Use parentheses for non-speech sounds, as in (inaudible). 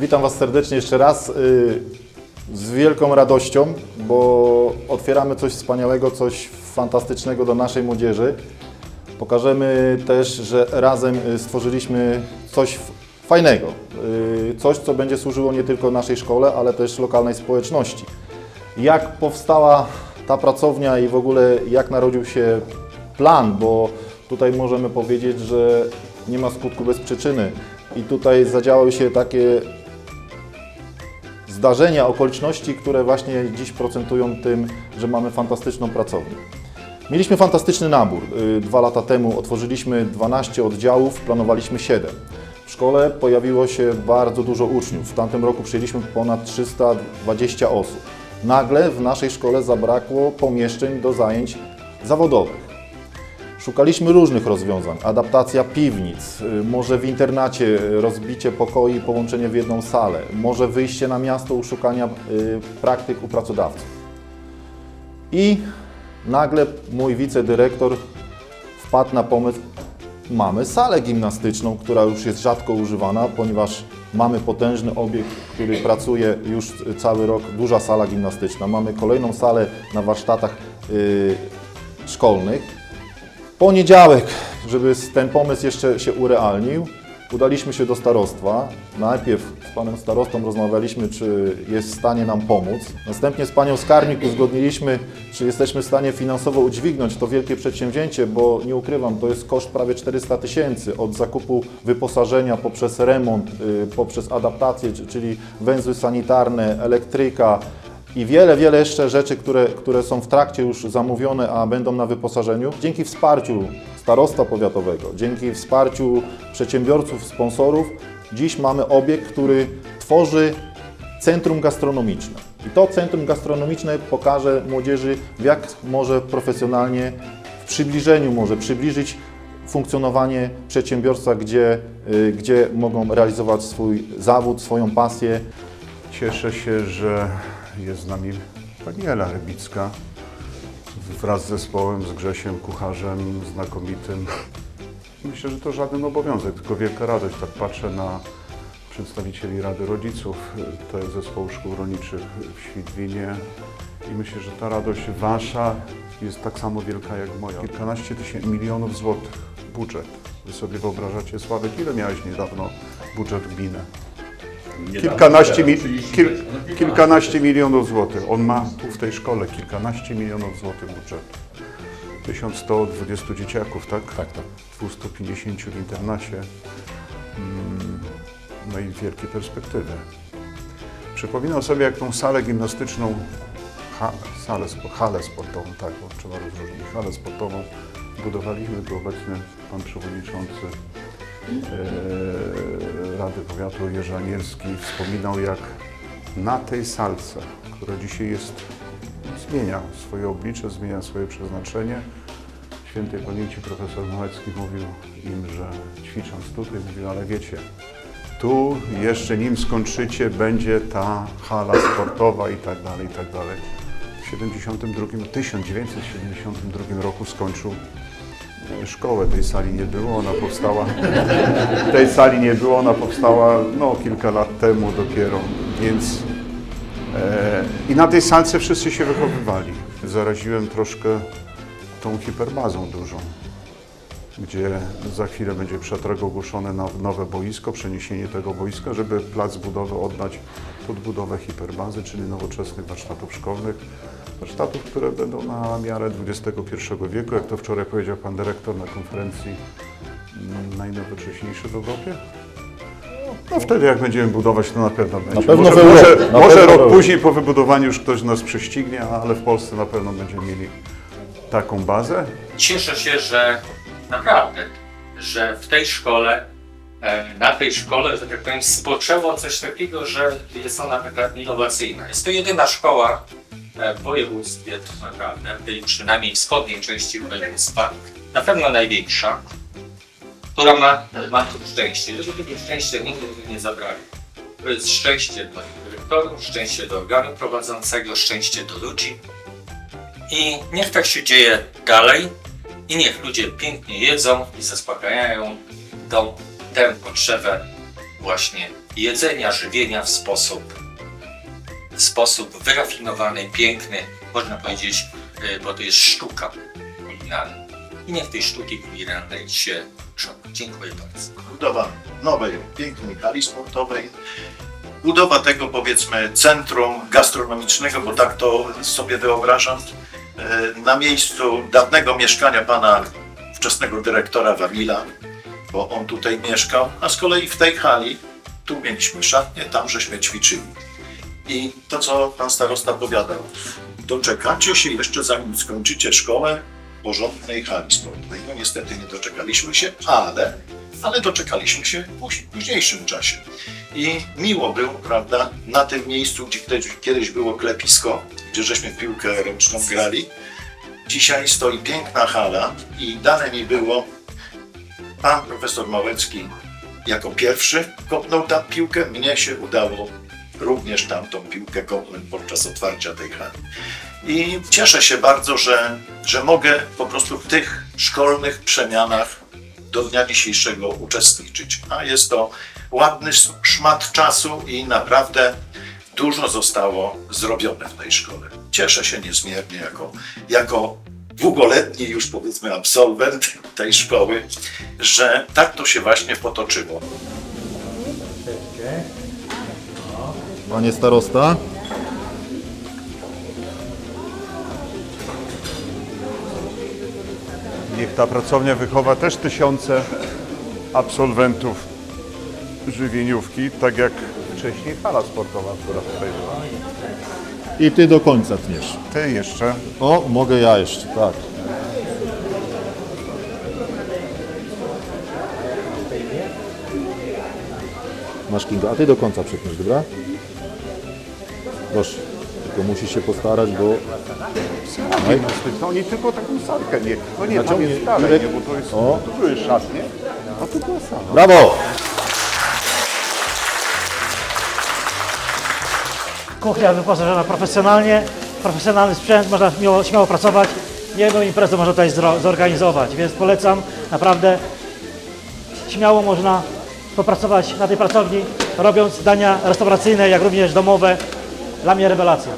Witam Was serdecznie jeszcze raz. y, Z wielką radością, bo otwieramy coś wspaniałego, coś fantastycznego do naszej młodzieży. Pokażemy też, że razem y, stworzyliśmy coś fajnego. y, Coś, co będzie służyło nie tylko naszej szkole, ale też lokalnej społeczności. Jak powstała ta pracownia i w ogóle jak narodził się plan, bo tutaj możemy powiedzieć, że nie ma skutku bez przyczyny. I tutaj zadziałały się takie zdarzenia, okoliczności, które właśnie dziś procentują tym, że mamy fantastyczną pracownię. Mieliśmy fantastyczny nabór. Y, Dwa lata temu otworzyliśmy 12 oddziałów, planowaliśmy 7. W szkole pojawiło się bardzo dużo uczniów. W tamtym roku przyjęliśmy ponad 320 osób. Nagle w naszej szkole zabrakło pomieszczeń do zajęć zawodowych. Szukaliśmy różnych rozwiązań. Adaptacja piwnic, y, może w internacie y, rozbicie pokoi i połączenie w jedną salę, może wyjście na miasto u szukania y, praktyk u pracodawców. I nagle mój wicedyrektor wpadł na pomysł, mamy salę gimnastyczną, która już jest rzadko używana, ponieważ mamy potężny obiekt, który pracuje już cały rok, duża sala gimnastyczna. Mamy kolejną salę na warsztatach y, szkolnych. Poniedziałek, żeby ten pomysł jeszcze się urealnił, udaliśmy się do starostwa. Najpierw z panem starostą rozmawialiśmy, czy jest w stanie nam pomóc. Następnie z panią skarbnik uzgodniliśmy, czy jesteśmy w stanie finansowo udźwignąć to wielkie przedsięwzięcie, bo nie ukrywam, to jest koszt prawie 400 tysięcy od zakupu wyposażenia poprzez remont, y, poprzez adaptację, czy- czyli węzły sanitarne, elektryka, i wiele, wiele jeszcze rzeczy, które, które są w trakcie już zamówione, a będą na wyposażeniu. Dzięki wsparciu starostwa powiatowego, dzięki wsparciu przedsiębiorców, sponsorów, dziś mamy obiekt, który tworzy centrum gastronomiczne. I to centrum gastronomiczne pokaże młodzieży, jak może profesjonalnie, w przybliżeniu może przybliżyć funkcjonowanie przedsiębiorstwa, gdzie, y, gdzie mogą realizować swój zawód, swoją pasję, Cieszę się, że jest z nami pani Ela Rybicka wraz z zespołem, z Grzesiem, kucharzem znakomitym. Myślę, że to żaden obowiązek, tylko wielka radość. Tak patrzę na przedstawicieli Rady Rodziców, to jest zespołu szkół rolniczych w Świdwinie i myślę, że ta radość wasza jest tak samo wielka jak moja. Kilkanaście tysięcy milionów złotych budżet. Wy sobie wyobrażacie, Sławek, ile miałeś niedawno budżet gminy? Kilkanaście, mi, kil, kilkanaście milionów złotych. On ma tu w tej szkole kilkanaście milionów złotych budżetu. 1120 dzieciaków, tak? Tak, tak. 250 w internacie. Mm, No i wielkie perspektywy. Przypominam sobie, jak tą salę gimnastyczną, ha, salę, halę sportową, tak, bo trzeba rozróżnić, halę sportową budowaliśmy, tu obecny pan przewodniczący Rady Powiatu Jerzy Anielski wspominał, jak na tej salce, która dzisiaj jest, zmienia swoje oblicze, zmienia swoje przeznaczenie. Świętej pamięci profesor Małecki mówił im, że ćwicząc tutaj, mówił, ale wiecie, tu jeszcze nim skończycie, będzie ta hala sportowa i tak dalej, i tak dalej. W 72, 1972 roku skończył szkołę. Tej sali nie było, ona powstała. (laughs) Tej sali nie było, ona powstała no, kilka lat temu dopiero, więc e, i na tej salce wszyscy się wychowywali. Zaraziłem troszkę tą hiperbazą dużą, gdzie za chwilę będzie przetarg ogłoszony na nowe boisko, przeniesienie tego boiska, żeby plac budowy oddać pod budowę hiperbazy, czyli nowoczesnych warsztatów szkolnych. Warsztatów, które będą na miarę XXI wieku, jak to wczoraj powiedział pan dyrektor na konferencji mm, najnowocześniejszy w Europie. No wtedy jak będziemy budować, to na pewno będzie. pewno może może, na może pewno rok Europie. później po wybudowaniu już ktoś nas prześcignie, ale w Polsce na pewno będziemy mieli taką bazę. Cieszę się, że naprawdę, że w tej szkole, e, na tej szkole, że tak powiem, spoczęło coś takiego, że jest ona innowacyjna. Jest to jedyna szkoła w województwie, tak naprawdę, tej przynajmniej wschodniej części województwa, na pewno największa, która ma, ma to szczęście, żeby tego szczęścia nigdy nie zabrali. To jest szczęście dla dyrektorów, szczęście do organu prowadzącego, szczęście do ludzi. I niech tak się dzieje dalej i niech ludzie pięknie jedzą i zaspokajają tą, tę potrzebę właśnie jedzenia, żywienia w sposób, w sposób wyrafinowany, piękny, można powiedzieć, y, bo to jest sztuka kulinarna. I niech tej sztuki kulinarnej się uczą. Dziękuję bardzo. budowa nowej, pięknej hali sportowej, budowa tego powiedzmy centrum gastronomicznego, bo tak to sobie wyobrażam, e, na miejscu dawnego mieszkania pana wczesnego dyrektora Wawila, bo on tutaj mieszkał, a z kolei w tej hali tu mieliśmy szatnię, tam żeśmy ćwiczyli. I to, co pan starosta powiadał, doczekacie się jeszcze zanim skończycie szkołę porządnej hali sportowej. No niestety nie doczekaliśmy się, ale, ale doczekaliśmy się w póź- późniejszym czasie. I miło było, prawda, na tym miejscu, gdzie kiedyś, było klepisko, gdzie żeśmy piłkę ręczną grali. Dzisiaj stoi piękna hala i dane mi było, pan profesor Małecki jako pierwszy kopnął tam piłkę, mnie się udało również tamtą piłkę kopnąć podczas otwarcia tej hali. I cieszę się bardzo, że, że mogę po prostu w tych szkolnych przemianach do dnia dzisiejszego uczestniczyć. A jest to ładny szmat czasu i naprawdę dużo zostało zrobione w tej szkole. Cieszę się niezmiernie jako, jako długoletni już powiedzmy absolwent tej szkoły, że tak to się właśnie potoczyło. Panie starosta. Niech ta pracownia wychowa też tysiące absolwentów żywieniówki, tak jak wcześniej hala sportowa, która tutaj była. I ty do końca tniesz. Ty jeszcze. O, mogę ja jeszcze, tak. Masz Kinga, a ty do końca przetniesz, dobra? Proszę, tylko musisz się postarać, bo Nie, no, to oni tylko taką salkę, nie. No nie, tam Naciągnij, jest dalej, nie, bo to jest, O. tu były szatnie, a tu była sala. Brawo! Kuchnia wyposażona profesjonalnie, profesjonalny sprzęt, można śmiało, śmiało pracować. Jedną imprezę można tutaj zorganizować, więc polecam, naprawdę śmiało można popracować na tej pracowni, robiąc dania restauracyjne, jak również domowe. Dla mnie rewelacja.